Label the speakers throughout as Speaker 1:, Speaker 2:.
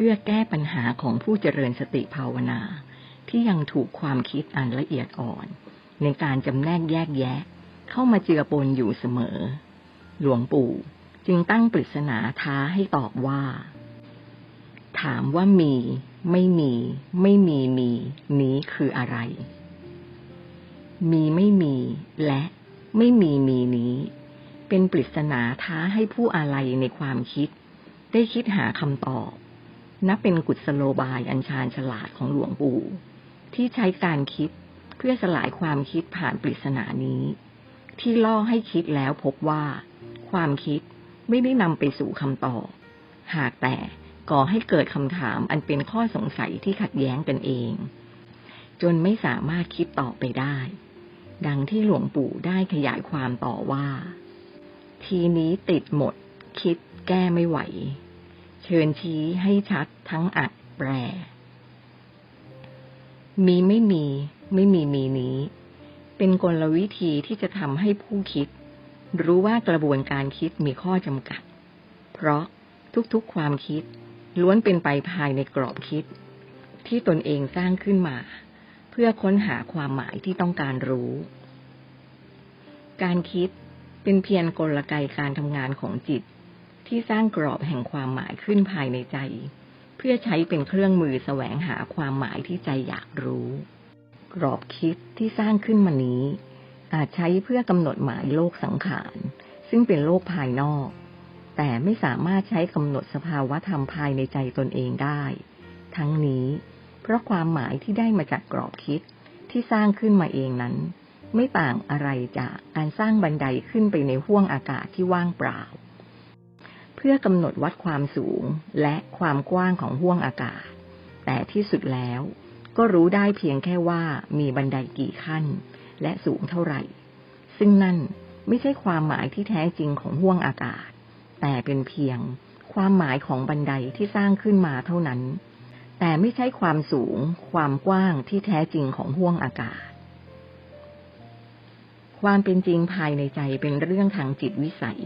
Speaker 1: พื่อแก้ปัญหาของผู้เจริญสติภาวนา ที่ยังถูกความคิดอันละเอียดอ่อน ในการจำแนกแยกแยะ เข้ามาเจือปนอยู่เสมอ หลวงปู่จึงตั้งปริศนาท้าให้ตอบว่า ถามว่ามี ไม่มี ไม่มีมี นี้คืออะไร มีไม่มี และไม่มีมีนี้ เป็นปริศนาท้าให้ผู้อะไรในความคิด ได้คิดหาคำตอบ นับเป็นกุศโลบายอัญชานฉลาดของหลวงปู่ ที่ใช้การคิดเพื่อสลายความคิดผ่านปริศนานี้ ที่ล่อให้คิดแล้วพบว่า ความคิดไม่ได้นำไปสู่คำตอบ หากแต่ก่อให้เกิดคำถามอันเป็นข้อสงสัยที่ขัดแย้งกันเอง จนไม่สามารถคิดต่อไปได้ ดังที่หลวงปู่ได้ขยายความต่อว่า ทีนี้ติดหมด คิดแก้ไม่ไหว เชิญชี้ให้ชัดทั้งอัดแปร มีไม่มี ไม่มีมีนี้ เป็นกลวิธีที่จะทำให้ผู้คิด รู้ว่ากระบวนการคิดมีข้อจำกัด เพราะทุกๆความคิด ล้วนเป็นไปภายในกรอบคิด ที่ตนเองสร้างขึ้นมา เพื่อค้นหาความหมายที่ต้องการรู้ การคิดเป็นเพียงกลไกการทำงานของจิต ที่สร้างกรอบแห่งความหมายขึ้นภายในใจ เพื่อใช้เป็นเครื่องมือแสวงหาความหมายที่ใจอยากรู้ กรอบคิดที่สร้างขึ้นมานี้ อาจใช้เพื่อกำหนดหมายโลกสังขารซึ่งเป็นโลกภายนอก แต่ไม่สามารถใช้กำหนดสภาวะธรรมภายในใจตนเองได้ ทั้งนี้ เพราะความหมายที่ได้มาจากกรอบคิดที่สร้างขึ้นมาเองนั้น ไม่ต่างอะไรจากการสร้างบันไดขึ้นไปในห้วงอากาศที่ว่างเปล่า เพื่อกำหนดวัดความสูงและความกว้างของห้วงอากาศ แต่ที่สุดแล้วก็รู้ได้เพียงแค่ว่ามีบันไดกี่ขั้น และสูงเท่าไหร่ ซึ่งนั่นไม่ใช่ความหมายที่แท้จริงของห้วงอากาศ แต่เป็นเพียงความหมายของบันไดที่สร้างขึ้นมาเท่านั้น แต่ไม่ใช่ความสูง ความกว้างที่แท้จริงของห้วงอากาศ ความเป็นจริงภายในใจเป็นเรื่องทางจิตวิสัย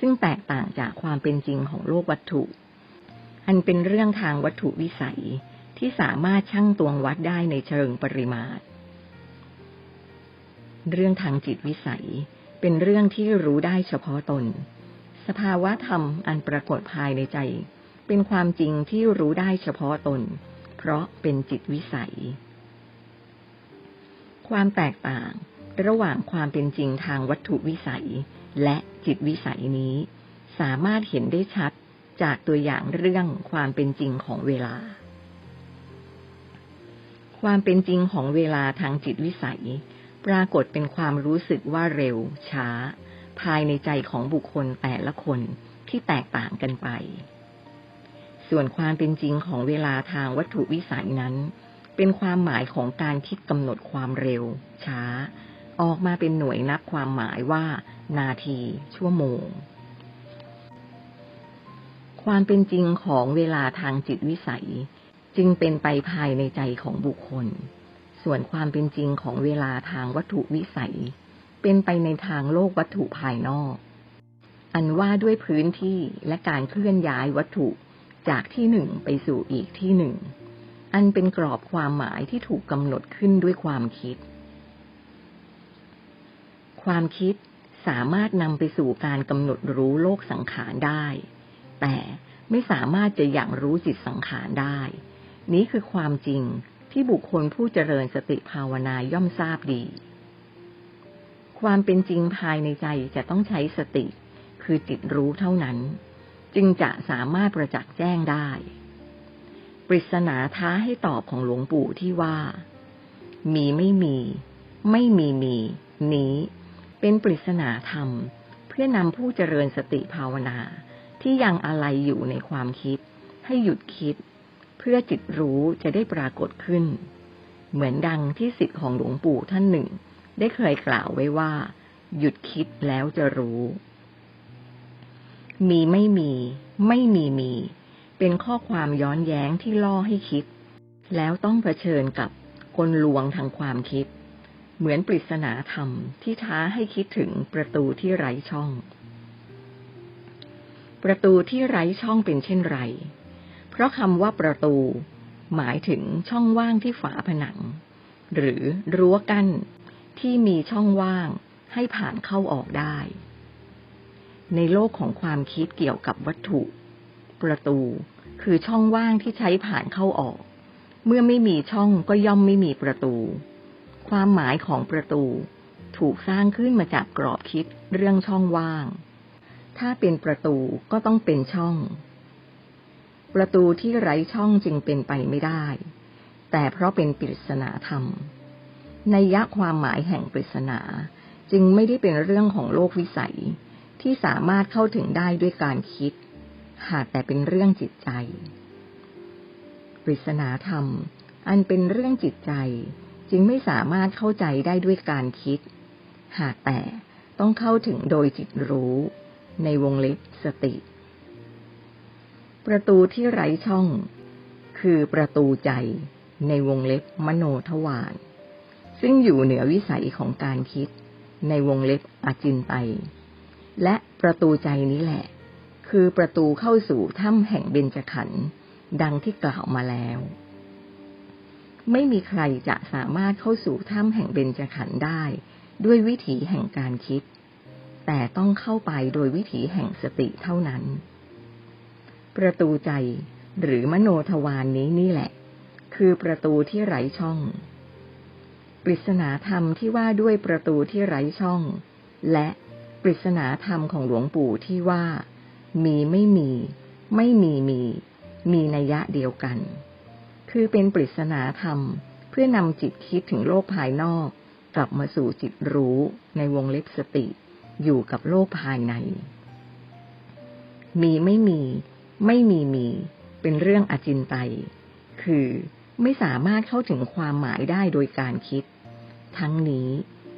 Speaker 1: ซึ่งแตกต่างจากความเป็นจริงของโลกวัตถุ อันเป็นเรื่องทางวัตถุวิสัยที่สามารถชั่งตวงวัดได้ในเชิงปริมาตร เรื่องทางจิตวิสัย เป็นเรื่องที่รู้ได้เฉพาะตน สภาวะธรรมอันปรากฏภายในใจ เป็นความจริงที่รู้ได้เฉพาะตน เพราะเป็นจิตวิสัย ความแตกต่างระหว่างความเป็นจริงทางวัตถุวิสัย และจิตวิสัยนี้ สามารถเห็นได้ชัดจากตัวอย่างเรื่องความเป็นจริงของเวลา ความเป็นจริงของเวลาทางจิตวิสัย ปรากฏเป็นความรู้สึกว่าเร็ว ช้า ภายในใจของบุคคลแต่ละคนที่แตกต่างกันไป ส่วนความเป็นจริงของเวลาทางวัตถุวิสัยนั้น เป็นความหมายของการคิดกำหนดความเร็ว ช้า ออกมาเป็นหน่วยนับความหมายว่า นาที ชั่วโมง ความเป็นจริงของเวลาทางจิตวิสัย จึงเป็นไปภายในใจของบุคคล ส่วนความเป็นจริงของเวลาทางวัตถุวิสัย เป็นไปในทางโลกวัตถุภายนอก อันว่าด้วยพื้นที่และการเคลื่อนย้ายวัตถุจากที่หนึ่งไปสู่อีกที่หนึ่ง อันเป็นกรอบความหมายที่ถูกกำหนดขึ้นด้วยความคิด ความคิด สามารถนำไปสู่การกำหนดรู้โลกสังขารได้ แต่ไม่สามารถจะอย่างรู้จิตสังขารได้ นี้คือความจริงที่บุคคลผู้เจริญสติภาวนาย่อมทราบดี ความเป็นจริงภายในใจจะต้องใช้สติ คือจิตรู้เท่านั้น จึงจะสามารถประจักษ์แจ้งได้ ปริศนาท้าให้ตอบของหลวงปู่ที่ว่า มีไม่มี ไม่มีมี นี้ เป็นปริศนาธรรม เพื่อนำผู้เจริญสติภาวนา ที่ยังอะไรอยู่ในความคิด ให้หยุดคิด เพื่อจิตรู้จะได้ปรากฏขึ้น เหมือนดังที่สิทธิ์ของหลวงปู่ท่านหนึ่ง ได้เคยกล่าวไว้ว่า หยุดคิดแล้วจะรู้ มีไม่มี ไม่มีมี เป็นข้อความย้อนแย้งที่ล่อให้คิด แล้วต้องเผชิญกับกลลวงทางความคิด เหมือนปริศนาธรรมที่ท้าให้คิดถึงประตูที่ไร้ช่อง ประตูที่ไร้ช่องเป็นเช่นไร เพราะคำว่าประตู หมายถึงช่องว่างที่ฝาผนัง หรือรั้วกั้นที่มีช่องว่างให้ผ่านเข้าออกได้ ในโลกของความคิดเกี่ยวกับวัตถุ ประตูคือช่องว่างที่ใช้ผ่านเข้าออก เมื่อไม่มีช่องก็ย่อมไม่มีประตู ความหมายของประตู ถูกสร้างขึ้นมาจากกรอบคิดเรื่องช่องว่าง ถ้าเป็นประตูก็ต้องเป็นช่อง ประตูที่ไร้ช่องจึงเป็นไปไม่ได้ แต่เพราะเป็นปริศนาธรรม ในยะความหมายแห่งปริศนาจึงไม่ได้เป็นเรื่องของโลกวิสัยที่สามารถเข้าถึงได้ด้วยการคิด หากแต่เป็นเรื่องจิตใจ ปริศนาธรรม อันเป็นเรื่องจิตใจ จึงไม่สามารถเข้าใจได้ด้วยการคิด หากแต่ต้องเข้าถึงโดยจิตรู้ในวงเล็บสติ ประตูที่ไร้ช่อง คือประตูใจในวงเล็บมโนทวารซึ่งอยู่เหนือวิสัยของการคิด ในวงเล็บอาจินไตและประตูใจนี้แหละ คือประตูเข้าสู่ถ้ำแห่งเบญจขันธ์ดังที่กล่าวมาแล้ว ไม่มีใครจะสามารถเข้าสู่ถ้ำแห่งเบญจขันธ์ได้ ด้วยวิถีแห่งการคิด แต่ต้องเข้าไปโดยวิถีแห่งสติเท่านั้น ประตูใจหรือมโนทวานนี้นี่แหละ คือประตูที่ไร้ช่องปริศนาธรรมที่ว่าด้วยประตูที่ไร้ช่อง และปริศนาธรรมของหลวงปู่ที่ว่า มีไม่มี ไม่มีมี มีนัยยะเดียวกัน คือเป็นปริศนาธรรม เพื่อนำจิตคิดถึงโลกภายนอก กลับมาสู่จิตรู้ในวงเล็บสติ อยู่กับโลกภายใน มีไม่มี ไม่มีมี เป็นเรื่องอจินไตย คือไม่สามารถเข้าถึงความหมายได้โดยการคิด ทั้งนี้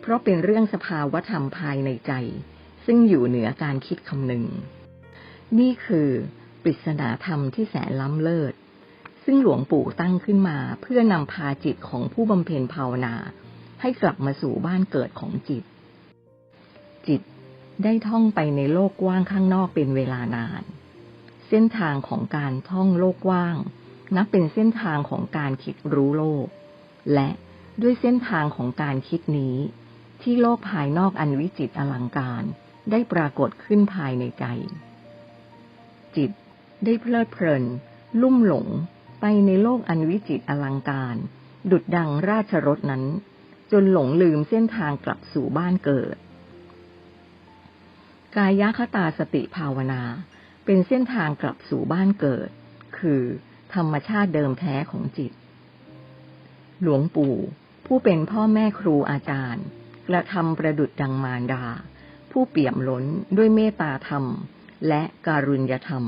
Speaker 1: เพราะเป็นเรื่องสภาวธรรมภายในใจ ซึ่งอยู่เหนือการคิดคำนึง นี่คือ ปริศนาธรรมที่แสนล้ำเลิศ ซึ่งหลวงปู่ตั้งขึ้นมาเพื่อนำพาจิตของผู้บำเพ็ญภาวนา ให้กลับมาสู่บ้านเกิดของจิต จิตได้ท่องไปในโลกกว้างข้างนอกเป็นเวลานาน เส้นทางของการท่องโลกกว้าง นับเป็นเส้นทางของการคิดรู้โลก และด้วยเส้นทางของการคิดนี้ ที่โลกภายนอกอันวิจิตรอลังการได้ปรากฏขึ้นภายในใจ จิตได้เพลิดเพลิน ลุ่มหลง ไปในโลกอันวิจิตรอลังการ ดุดดังราชรถนั้น จนหลงลืมเส้นทางกลับสู่บ้านเกิด กายคตาสติภาวนา เป็นเส้นทางกลับสู่บ้านเกิด คือธรรมชาติเดิมแท้ของจิต หลวงปู่ ผู้เป็นพ่อแม่ครูอาจารย์กระทำประดุดดังมารดา ผู้เปี่ยมล้นด้วยเมตตาธรรม และการุญยธรรม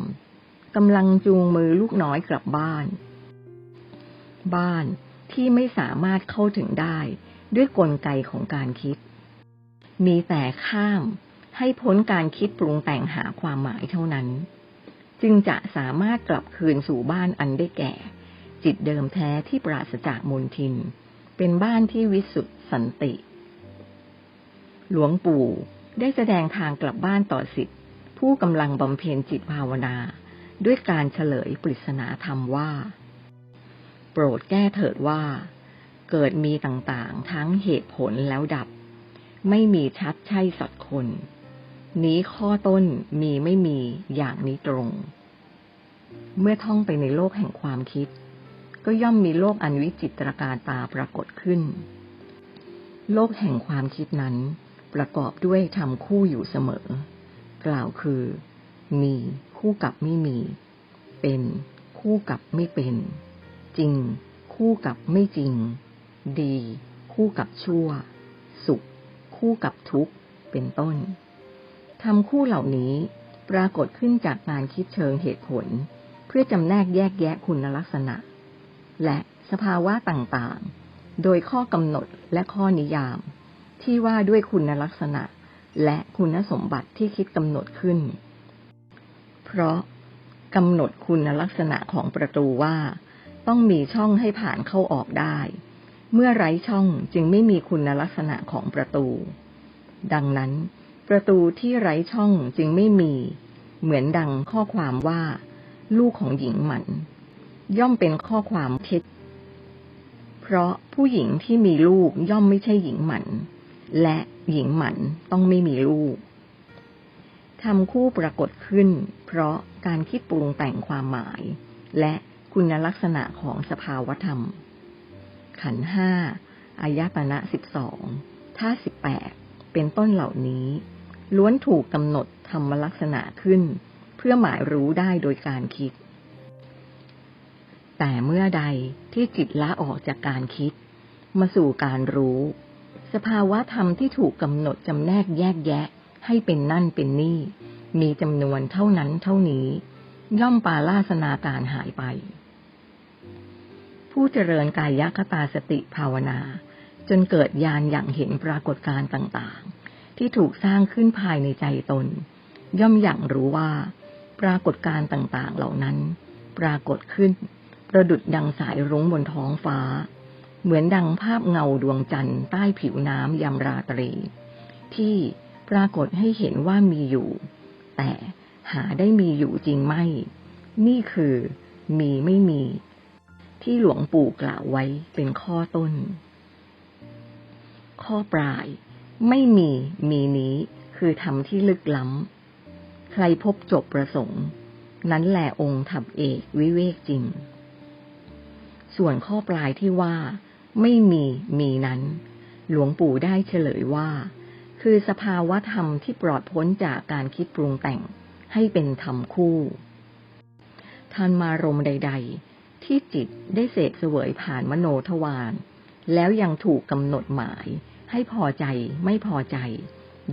Speaker 1: กำลังจูงมือลูกน้อยกลับบ้าน บ้านที่ไม่สามารถเข้าถึงได้ด้วยกลไกของการคิด มีแต่ข้ามให้พ้นการคิดปรุงแต่งหาความหมายเท่านั้น จึงจะสามารถกลับคืนสู่บ้านอันได้แก่ จิตเดิมแท้ที่ปราศจากมลทิน เป็นบ้านที่วิสุทธิสันติ หลวงปู่ได้แสดงทางกลับบ้านต่อสิทธิผู้กำลังบำเพ็ญจิตภาวนา ด้วยการเฉลยปริศนาธรรมว่า โปรดแก้เถิดว่า เกิดมีต่างๆ ทั้งเหตุผลแล้วดับ ไม่มีชัดใช่สัตว์คน นี้ข้อต้นมีไม่มีอย่างนี้ตรง เมื่อท่องไปในโลกแห่งความคิด ก็ย่อมมีโลกอันวิจิตรการตาปรากฏขึ้น โลกแห่งความคิดนั้นประกอบด้วยทำคู่อยู่เสมอ กล่าวคือ มี คู่กับไม่มี เป็น คู่กับไม่เป็น จริง คู่กับไม่จริง ดี คู่กับชั่ว สุข คู่กับทุกข์ เป็นต้นทำคู่เหล่านี้ปรากฏขึ้นจากการคิดเชิงเหตุผล เพื่อจำแนกแยกแยะคุณลักษณะ และสภาวะต่างๆ โดยข้อกำหนดและข้อนิยาม ที่ว่าด้วยคุณลักษณะและคุณสมบัติที่คิดกำหนดขึ้น เพราะกำหนดคุณลักษณะของประตูว่า ต้องมีช่องให้ผ่านเข้าออกได้ เมื่อไร้ช่องจึงไม่มีคุณลักษณะของประตู ดังนั้น ประตูที่ไร้ช่องจึงไม่มี เหมือนดังข้อความว่า ลูกของหญิงหมัน ย่อมเป็นข้อความเท็จ เพราะผู้หญิงที่มีลูกย่อมไม่ใช่หญิงหมัน และหญิงหมันต้องไม่มีลูก ทำคู่ปรากฏขึ้น เพราะการคิดปรุงแต่งความหมาย และคุณลักษณะของสภาวธรรม ขันห้าอายตนะสิบสองท่าสิบแปดเป็นต้นเหล่านี้ ล้วนถูกกำหนดธรรมลักษณะขึ้น เพื่อหมายรู้ได้โดยการคิด แต่เมื่อใดที่จิตละออกจากการคิด มาสู่การรู้ สภาวะธรรมที่ถูกกำหนดจำแนกแยกแยะ ให้เป็นนั่นเป็นนี่ มีจำนวนเท่านั้นเท่านี้ ย่อมปาลาสนาการหายไป ผู้เจริญกายคตาสติภาวนา จนเกิดญาณอย่างเห็นปรากฏการ์ต่างๆ ที่ถูกสร้างขึ้นภายในใจตน ย่อมอย่างรู้ว่า ปรากฏการ์ต่างๆเหล่านั้น ปรากฏขึ้น ประดุดดังสายรุ้งบนท้องฟ้าเหมือนดังภาพเงาดวงจันทร์ใต้ผิวน้ำยามราตรี ที่ ปรากฏให้เห็นว่ามีอยู่ แต่หาได้มีอยู่จริงไหม นี่คือมีไม่มี ที่หลวงปู่กล่าวไว้เป็นข้อต้น ข้อปลาย ไม่มีมีนี้คือธรรมที่ลึกล้ำ ใครพบจบประสงค์ นั้นแหละองค์ทับเอกวิเวกจริง ส่วนข้อปลายที่ว่า ไม่มีมีนั้น หลวงปู่ได้เฉลยว่า คือสภาวะธรรมที่ปลอดพ้นจากการคิดปรุงแต่งให้เป็นธรรมคู่ทันมารมใด ๆ ที่จิตได้เสกเสวยผ่านมโนทวารแล้วยังถูกกำหนดหมายให้พอใจไม่พอใจ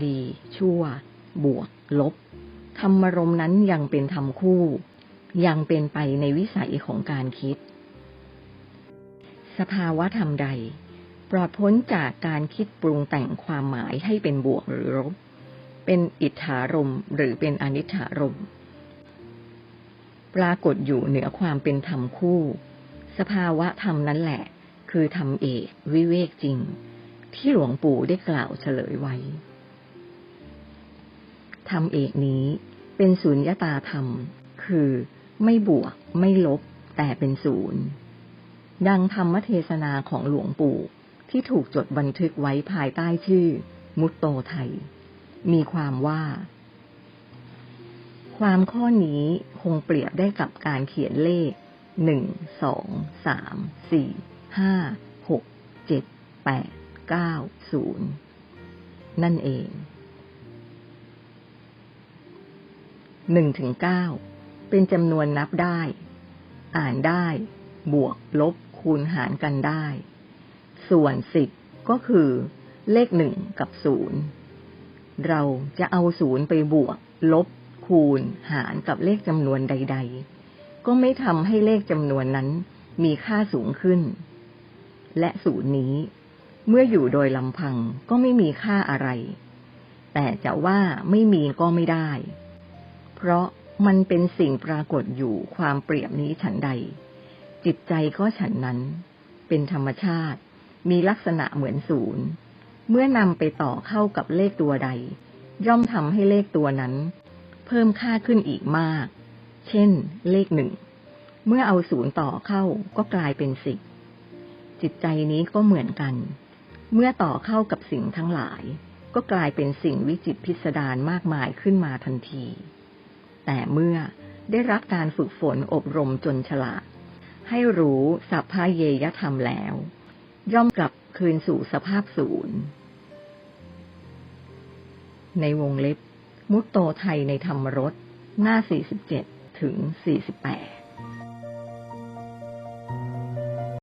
Speaker 1: ดี ชั่ว บวก ลบ ธรรมรมนั้นยังเป็นธรรมคู่ ยังเป็นไปในวิสัยของการคิด สภาวะธรรมใด ปลอดพ้นจากการคิดปรุงแต่งความหมายให้เป็นบวกหรือลบ เป็นอิทธารมหรือเป็นอนิถารม ปรากฏอยู่เหนือความเป็นธรรมคู่ สภาวะธรรมนั้นแหละ คือธรรมเอกวิเวกจริง ที่หลวงปู่ได้กล่าวเฉลยไว้ ธรรมเอกนี้เป็นศูนยตาธรรม คือไม่บวกไม่ลบแต่เป็นศูนย์ดังธรรมเทศนาของหลวงปู่ ที่ถูกจดบันทึกไว้ภายใต้ชื่อ มุตโตไทย มีความว่า ความข้อนี้คงเปรียบได้กับการเขียนเลขหนึ่งสองสามสี่ห้าหกเจ็ดแปดเก้าศูนย์นั่นเองหนึ่งถึงเก้าเป็นจำนวนนับได้ อ่านได้ บวกลบคูณหารกันได้ ส่วนสิบก็คือ เลขหนึ่งกับศูนย์เราจะเอาศูนย์ไปบวก ลบ คูณ หารกับเลขจำนวนใด ๆ ก็ไม่ทำให้เลขจำนวนนั้นมีค่าสูงขึ้น และศูนย์นี้ เมื่ออยู่โดยลำพังก็ไม่มีค่าอะไร แต่จะว่าไม่มีก็ไม่ได้ เพราะมันเป็นสิ่งปรากฏอยู่ความเปรียบนี้ฉันใด จิตใจก็ฉันนั้น เป็นธรรมชาติ มีลักษณะเหมือนศูนย์ เมื่อนำไปต่อเข้ากับเลขตัวใด ย่อมทำให้เลขตัวนั้น เพิ่มค่าขึ้นอีกมาก เช่น เลขหนึ่ง เมื่อเอาศูนย์ต่อเข้าก็กลายเป็นสิบ จิตใจนี้ก็เหมือนกัน เมื่อต่อเข้ากับสิ่งทั้งหลาย ก็กลายเป็นสิ่งวิจิตพิสดารมากมายขึ้นมาทันที แต่เมื่อได้รับการฝึกฝนอบรมจนฉลาด ให้รู้สัพพะเยยธรรมแล้ว ย่อมกลับคืนสู่สภาพศูนย์ ในวงเล็บ มุตโตไทยในธรรมรส หน้า 47 ถึง 48